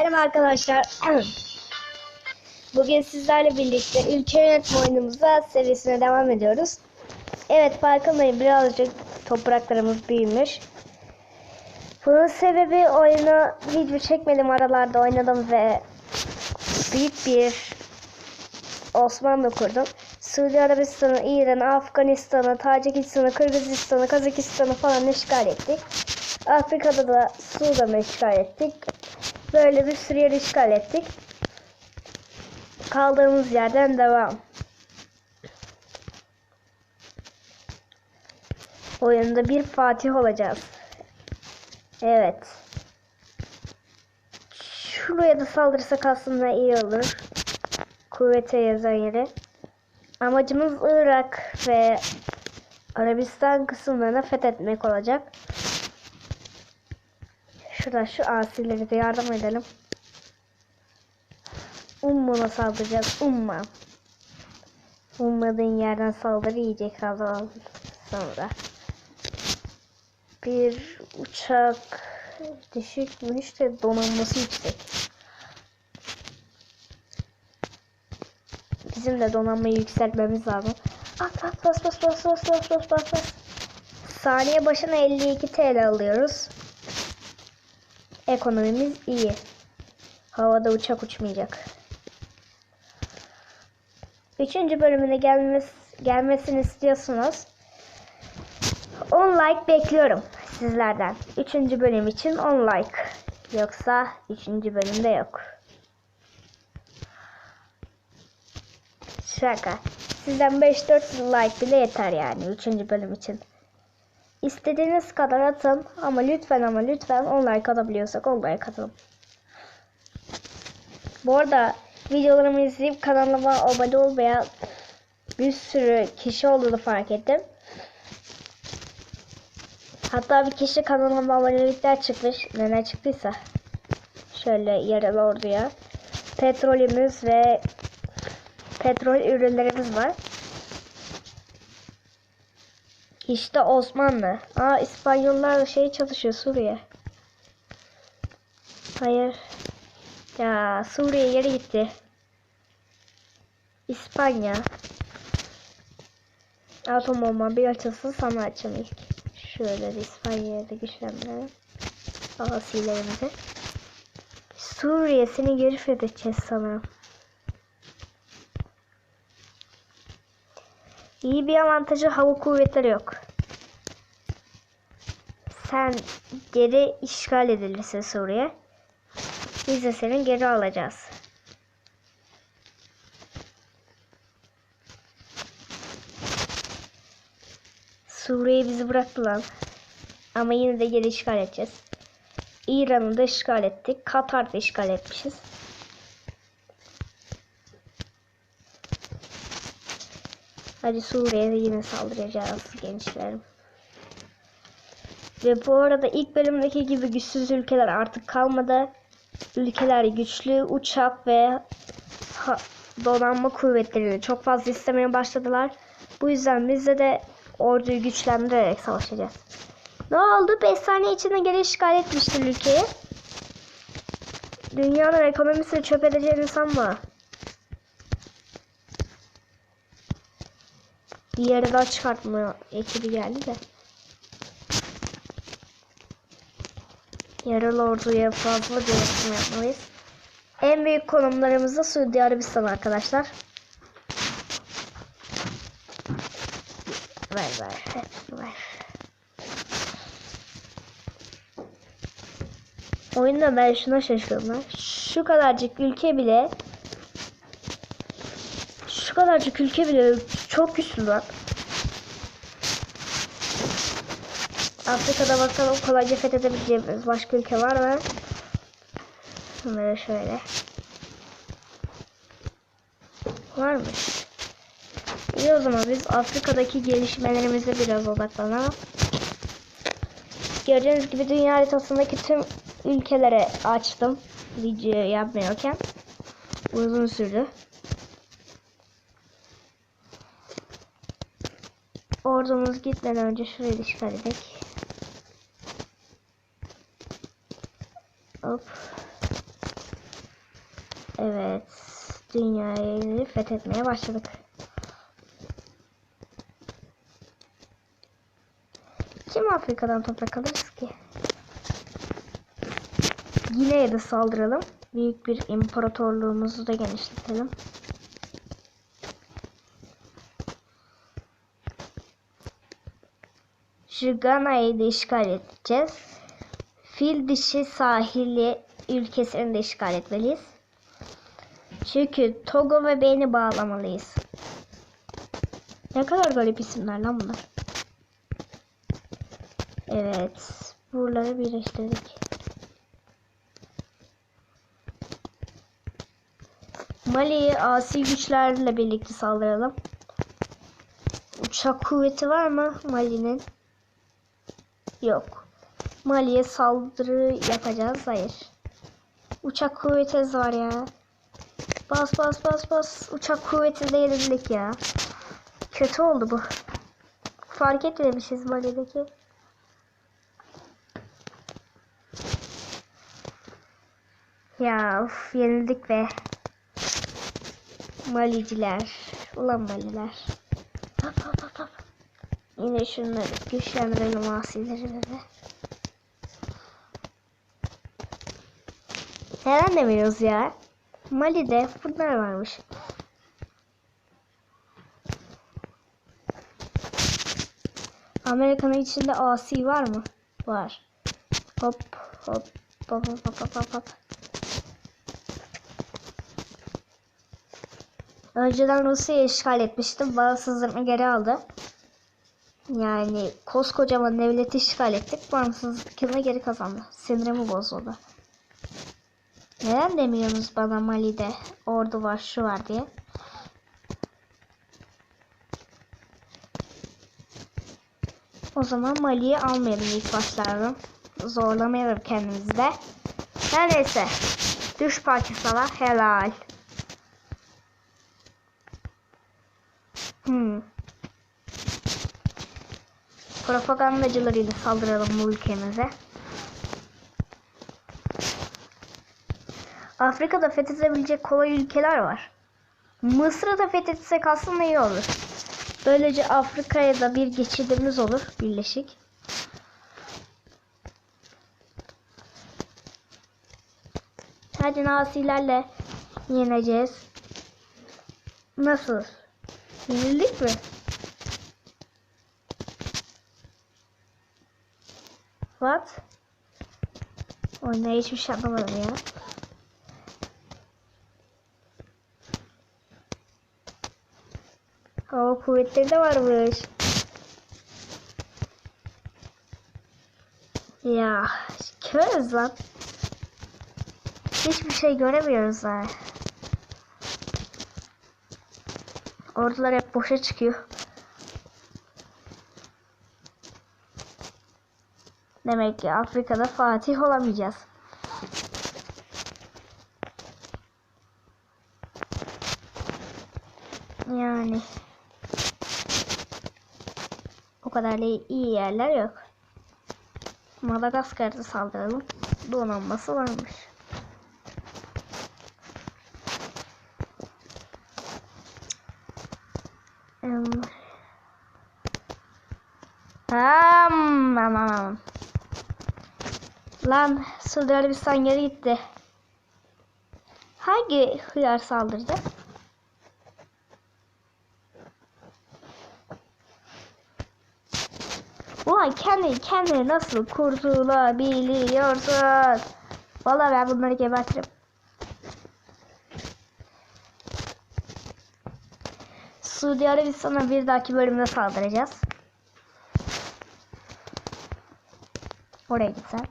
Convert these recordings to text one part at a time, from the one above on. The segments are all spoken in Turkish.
Merhaba arkadaşlar. Bugün sizlerle birlikte ülke yönetme oyunumuza serisine devam ediyoruz. Evet farkındayım birazcık topraklarımız büyümüş. Bunun sebebi oyunu video çekmedim aralarda oynadım ve büyük bir Osmanlı kurdum. Suudi Arabistan'ı, İran'ı, Afganistan'ı, Tacikistan'ı, Kırgızistan'ı, Kazakistan'ı falan işgal ettik. Afrika'da da Sudan'ı işgal ettik. Böyle bir sürü yer işgal ettik. Kaldığımız yerden devam. Oyunda bir Fatih olacağız. Evet. Şuraya da saldırırsak aslında iyi olur. Kuvvete yazan yere. Amacımız Irak ve Arabistan kısımlarını fethetmek olacak. Şuradan şu asilere de yardım edelim. Ummuna saldıracağız. Umma. Ummadığın yerden saldırı yiyecek az sonra. Bir uçak düşükmüş de donanması yüksek. Bizim de donanmayı yükseltmemiz lazım. At at bas bas bas bas bas bas bas. Saniye başına 52 TL alıyoruz. Ekonomimiz iyi. Havada uçak uçmayacak. Üçüncü bölümüne gelmesi, gelmesini istiyorsunuz. 10 like bekliyorum sizlerden. Üçüncü bölüm için 10 like. Yoksa üçüncü bölümde yok. Şaka. Sizden 5-4 like bile yeter yani üçüncü bölüm için. İstediğiniz kadar atın ama lütfen ama lütfen 10 like atabiliyorsak 10 like atalım. Bu arada videolarımı izleyip kanalıma abone olmayan bir sürü kişi olduğunu fark ettim. Hatta bir kişi kanalıma abonelikler çıkmış. Neler çıktıysa. Şöyle yaralı orduya. Petrolümüz ve petrol ürünlerimiz var. İşte Osmanlı. Aa İspanyollar da şey çalışıyor Suriye. Hayır. Ya Suriye yeri gitti. İspanya. Atom bomba bir açılsın sana açayım ilk. Şöyle de İspanya'ya da güçlendirelim. Asilerimizi. Suriye seni geri fethedeceğiz sanırım. İyi bir avantajı hava kuvvetleri yok. Sen geri işgal edilirsin Suriye. Biz de seni geri alacağız. Suriye bizi bıraktılar. Ama yine de geri işgal edeceğiz. İran'ı da işgal ettik. Katar'da işgal etmişiz. Hadi Suriye'ye yine saldıracağız gençlerim. Ve bu arada ilk bölümdeki gibi güçsüz ülkeler artık kalmadı. Ülkeler güçlü uçak ve donanma kuvvetlerini çok fazla istemeye başladılar. Bu yüzden bizde de orduyu güçlendirerek savaşacağız. Ne oldu? 5 saniye içinde geri işgal etmiştir ülkeyi. Dünyanın ekonomisini çöp edeceğini sanma. Yere daha çıkartma ekibi geldi de. Yaralı orduya fazla bir yatırım yapmalıyız. En büyük konumlarımız da Suudi Arabistan arkadaşlar. Ver ver. ver. Oyunda ben şuna şaşırıyorum lan. Şu kadarcık ülke bile şu kadarcık ülke bile çok güçlü lan. Afrika'da bakalım kolayca fethedebileceğimiz başka ülke var mı? Bunları şöyle. Varmış. İyi o zaman biz Afrika'daki gelişmelerimize biraz odaklanalım. Gördüğünüz gibi dünya haritasındaki tüm ülkelere açtım video yapmıyorken. Uzun sürdü. Ordumuz gitmeden önce şurayı işgal edelim. Hop. Evet. Dünyayı fethetmeye başladık. Kim Afrika'dan toprak alırız ki? Gine'ye de saldıralım. Büyük bir imparatorluğumuzu da genişletelim. Şu da işgal edeceğiz. Fil dişi sahili ülkesini de işgal etmeliyiz. Çünkü Togo ve Beni bağlamalıyız. Ne kadar garip isimler lan bunlar. Evet. Buraları birleştirdik. Mali'ye asi güçlerle birlikte saldıralım. Uçak kuvveti var mı Mali'nin? Yok. Mali'ye saldırı yapacağız. Hayır. Uçak kuvvetimiz var ya. Bas bas bas bas. Uçak kuvvetinde yenildik ya. Kötü oldu bu. Fark etmemişiz Mali'deki. Ya uf, yenildik be. Maliciler. Ulan Maliler. Yine şunları güçlendirelim asileri de. Neden demiyoruz ya? Mali'de bunlar varmış. Amerika'nın içinde asi var mı? Var. Hop hop hop hop hop hop hop. Önceden Rusya'yı işgal etmiştim. Bağımsızlığını geri aldı. Yani koskocaman devleti işgal ettik. Bağımsızlığını geri kazandı. Sinirimi bozuldu. Neden demiyorsunuz bana Mali'de ordu var şu var diye? O zaman Mali'yi almayalım ilk başlarda. Zorlamayalım kendimizi de. Her neyse. Düş Pakistan'a helal. Hmm. Propagandacılarıyla saldıralım bu ülkemize. Afrika'da fethedilebilecek kolay ülkeler var. Mısır'ı da fethetsek aslında iyi olur. Böylece Afrika'ya da bir geçidimiz olur birleşik. Hadi Nasilerle yeneceğiz. Nasıl? Yenildik mi? What? Oyunda hiçbir şey anlamadım ya. Kuvvetleri de varmış. Ya körüz lan. Hiçbir şey göremiyoruz ha. Ordular hep boşa çıkıyor. Demek ki Afrika'da Fatih olamayacağız. Yani o kadar da iyi yerler yok. Madagaskar'da saldıralım. Donanması varmış. Um. Am, am, am. Lan Suudi Arabistan geri gitti. Hangi hıyar saldırdı? Kendi kendine nasıl kurtulabiliyorsun? Vallahi ben bunları gebertirim. Suudi Arabistan'a bir dahaki bölümde saldıracağız. Oraya gitsen.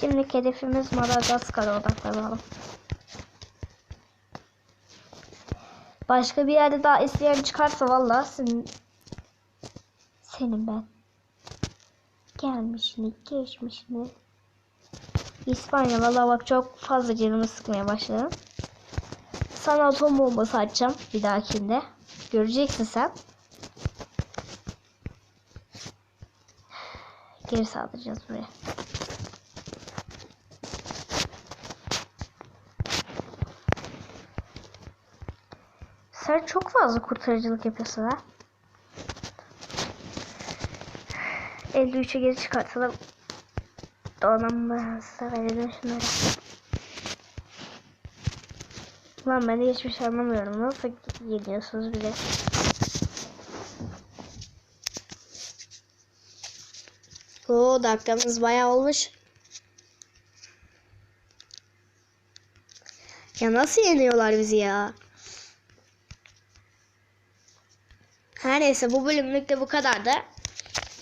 Şimdi hedefimiz Madagaskar'a odaklanalım. Başka bir yerde daha isteyen çıkarsa vallahi senin, senin ben. Gelmiş mi geçmiş mi? İspanya valla bak çok fazla canımı sıkmaya başladı. Sana atom bombası atacağım bir dahakinde. Göreceksin sen. Geri saldıracağız buraya. Sen çok fazla kurtarıcılık yapıyorsun ha. 53'e geri çıkartalım. Donanması verelim şunları. Lan ben de hiçbir şey anlamıyorum. Nasıl yeniyorsunuz bile? Oo dakikamız bayağı olmuş. Ya nasıl yeniyorlar bizi ya? Her neyse bu bölümlük de bu kadardı.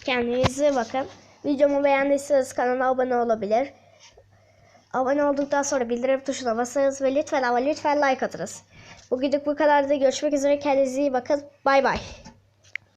Kendinize bakın. Videomu beğendiyseniz kanala abone olabilir. Abone olduktan sonra bildirim tuşuna basarız ve lütfen ama lütfen like atınız. Bugünlük bu kadardı. Görüşmek üzere. Kendinize iyi bakın. Bay bay.